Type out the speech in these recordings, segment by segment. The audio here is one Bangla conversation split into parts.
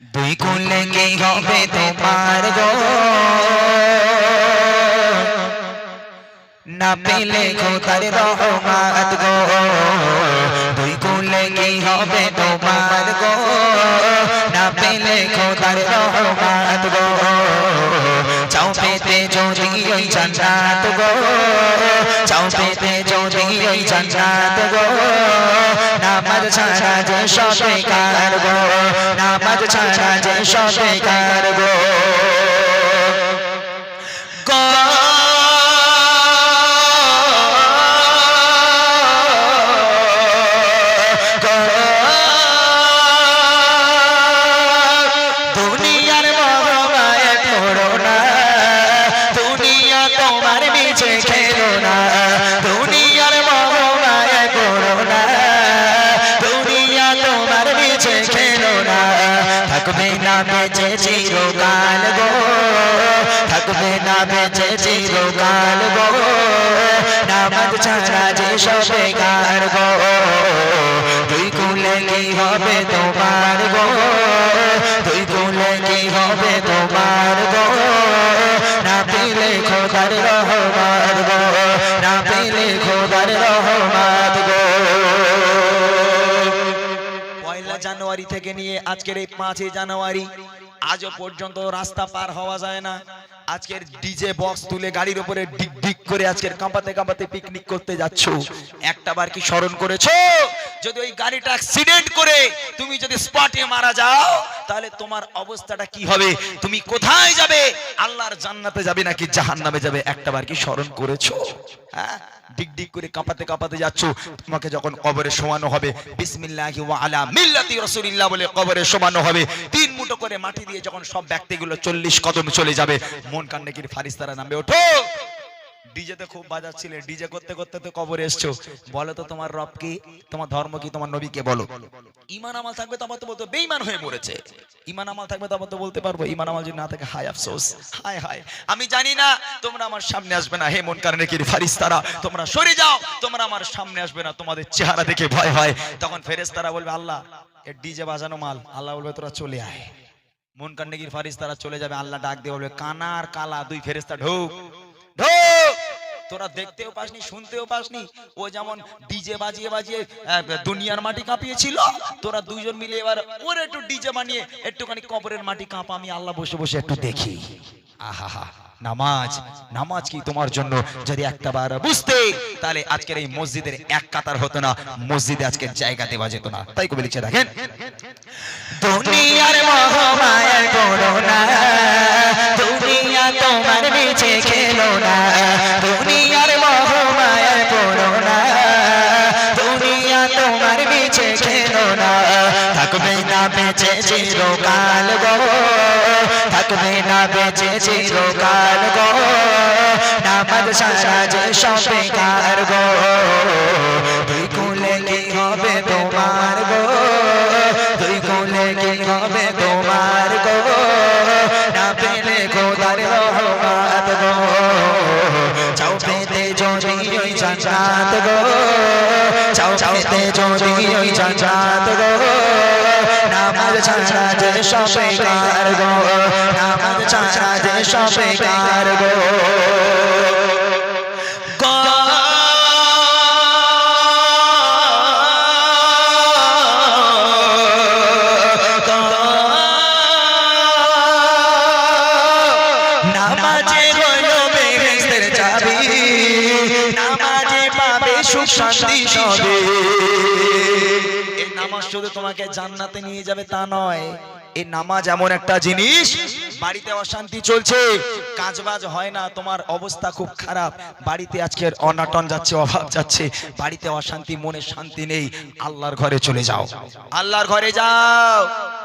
দুই কুলে কি হবে তোমার গো না পেলে খোদার রহমাত গো দুই কুলে কি হবে তোমার গো না পেলে খোদার রহমাত গো চাও পেতে যদি ওই জান্নাত গো চাও পেতে যদি ওই জান্নাত গো নামাজ ছাড়া যে সবে কার গো নামাজ ছাড়া যে সবে কার থাকবে না বেঁচে চিরকাল গো। থাকবে না বেঁচে চিরকাল গো। নামাজ ছাড়া যে সবে গার গো। তুই কুলে কি হবে তোমার গো? তুই কুলে কি হবে তোমার গো? থেকে নিয়ে আজকের এই পাঁচই জানুয়ারি আজও পর্যন্ত রাস্তা পার হওয়া যায় না। আজকের ডিজে বক্স তুলে গাড়ির উপরে ডিক ডিক করে আজকের কাঁপাতে কাঁপাতে পিকনিক করতে যাচ্ছ। একটা বার কি স্মরণ করেছ? যদি ওই গাড়িটা অ্যাক্সিডেন্ট করে তুমি যদি স্পটে মারা যাও, তাহলে তোমার অবস্থাটা কি হবে? তুমি কোথায় যাবে? আল্লাহর জান্নাতে যাবে নাকি জাহান নামে যাবে? একটা বার কি স্মরণ করেছ? হ্যাঁ? করে কাঁপাতে কাঁপাতে তোমাকে যখন কবরে হবে আলা বলে কবরে হবে, তিন মুঠো করে মাটি দিয়ে যখন সব ব্যক্তিগুলো চল্লিশ কদম চলে যাবে, মন কান্নাকির ফারিস্তারা নামে ওঠো! ডিজেতে খুব বাজাচ্ছিলে, ডিজে করতে করতে তো কবরে এসছো। বলো তো তোমার রব কি, তোমার ধর্ম কি, তোমার নবীকে বলো। ইমান আমল থাকবে তবে তো বলতো বেঈমান হয়ে মরেছে। ইমান আমল থাকবে তবে তো বলতে পারব, ইমান আমল যদি না থাকে, হায় আফসোস, হায় হায়। আমি জানি না, তোমরা আমার সামনে আসবে না, হে মন কারণে কি ফারিস্তারা? তোমরা সরে যাও, তোমরা আমার সামনে আসবে না, তোমাদের চেহারা দেখে ভয় হয়। তখন ফেরেশতারা বলবে, আল্লাহ এ ডিজে বাজানো মাল। আল্লাহ বলবে, তোরা চলে আয়। মন কান্ডেগির ফারিস তারা চলে যাবে, আল্লাহ ডাক দিয়ে বলবে, কানার কালা, দুই ফেরেস্তা ঢোক। তোরা দেখতেও পাসনি, শুনতেও পাসনি? ও যেমন ডিজে বাজিয়ে বাজিয়ে দুনিয়ার মাটি কাঁপিয়েছিল, তোরা দুইজন মিলে এবার ওর একটু ডিজে বানিয়ে, একটুখানি কবরের মাটি কাঁপা, আমি আল্লাহ বসে বসে একটু দেখি। আহা নামাজ নামাজ কি তোমার জন্য? যদি একটা বার বুঝতে, তাহলে আজকের এই মসজিদের এক কাতার হতো না, মসজিদে আজকের জায়গা দেওয়া যেত না। তাই কবি লিখছে, দেখেন দুনিয়া তোমার বেঁচে চিরকাল গো। থাকবে না বেঁচে চিরকাল গো। নামাজ সারা যে সবে কার গো। যদি ওই জান্নাত গো। চাও পেতে যদি ওই জান্নাত গো। নামাজ ছাড়া যে সবে কার গো। নামাজ ছাড়া যে সবে কার গো। শান্তি সবে। এই নামাজ শুধু তোমাকে জান্নাতে নিয়ে যাবে তা নয়। এই নামাজ এমন একটা জিনিস বাড়িতে অশান্তি চলছে কাজবাজ হয় না তোমার অবস্থা খুব খারাপ। বাড়িতে আজকের অনাটন যাচ্ছে অভাব যাচ্ছে বাড়িতে অশান্তি মনে শান্তি নেই। আল্লাহর ঘরে চলে যাও। আল্লাহর ঘরে যাও।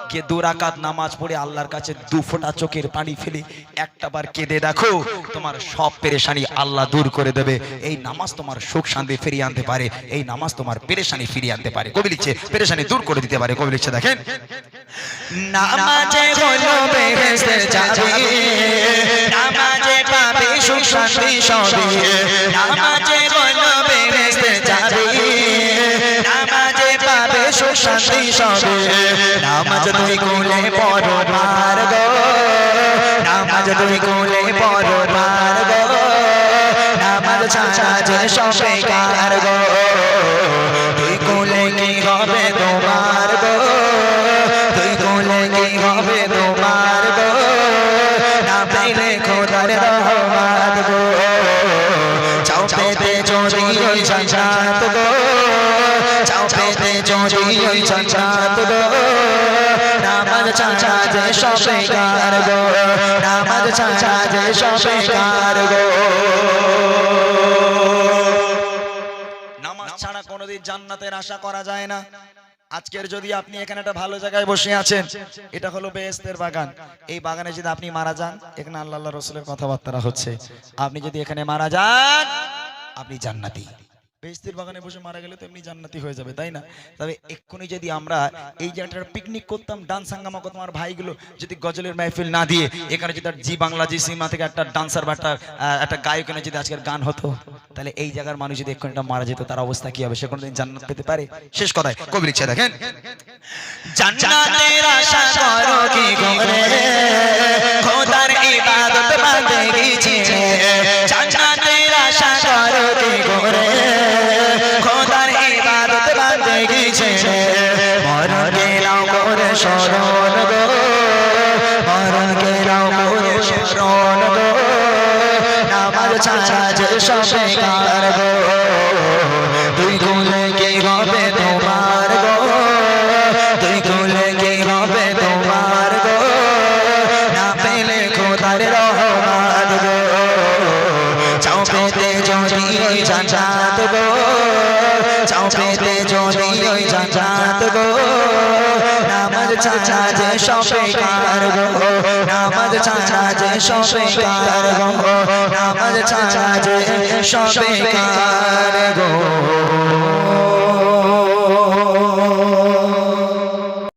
গিয়ে দু রাকাত নামাজ পড়ে আল্লাহর কাছে দু ফোঁটা চোখের পানি ফেলে একটা বার কেঁদে দেখো, তোমার সব পেরেশানি আল্লাহ দূর করে দেবে। এই নামাজ তোমার সুখ শান্তি ফিরিয়ে আনতে পারে, এই নামাজ তোমার পেরেশানি ফিরিয়ে আনতে পারে। কবি লিখছে, পেরেশানি দূর করে দিতে পারে। কবি লিখছে, দেখেন, নামাজে হলো বেহেস্তের চাবি নামাজে পাবে সুখ শান্তি সবে নামাজে হলো বেহেস্তের চাবি নামাজে পাবে সুখ শান্তি সবে নামাজ তুমি কোলে পর পার গো নামাজ তুমি কোলে পর পার গো নামাজ ছাড়া যে সবে কার গো তুই কোলে কি হবে তোমার গো পেতে যদি ওই ছাড়া যে সবে কার গো, নামাজ ছাড়া কোনোদিন জান্নাতের আশা করা যায় না। আজকের যদি আপনি এখানে একটা ভালো জায়গায় বসে আছেন, এটা হলো বেহেস্তের বাগান। এই বাগানে যদি আপনি মারা যান, এখানে আল্লাহ রসুলের কথাবার্তা হচ্ছে, আপনি যদি এখানে মারা যান, আপনি জান্নাতি। বেহেস্তের বাগানে বসে মারা গেলে তো এমনি জান্নাতি হয়ে যাবে, তাই না? তবে এক্ষুনি যদি আমরা এই একটা পিকনিক করতাম ডান্স হাঙ্গামা করতাম আমার ভাইগুলো, যদি গজলের মাহফিল না দিয়ে, এখানে যদি জি বাংলা জি সিনেমা থেকে একটা ডান্সার বা একটা একটা গায়ক এনে যদি আজকের গান হতো, তাহলে এই জায়গার মানুষ যদি এক্ষুনি মারা যেত, তার অবস্থা কি হবে? সে কোনোদিন জান্নাত পেতে পারে? শেষ কথায় কবি লিখছে দেখেন। জান্নাতের আশা করো কি করে? খোদার ইবাদত বান্দেগি ছে শরণ গো নামাজ ছাড়া যে সবে কার গো দুই গুলে কি হবে তোমার গো? তুই খুলে কি হবে তোমার গো? না পেলে খোদার রহমান গো। চাও পেতে যদি ওই জান্নাত গো চাও পেতে যদি ওই জান্নাত গো। ছাড়া যে সবে কার গো নামাজ ছাড়া যে সবে কার গো নামাজ ছাড়া যে সবে কার গো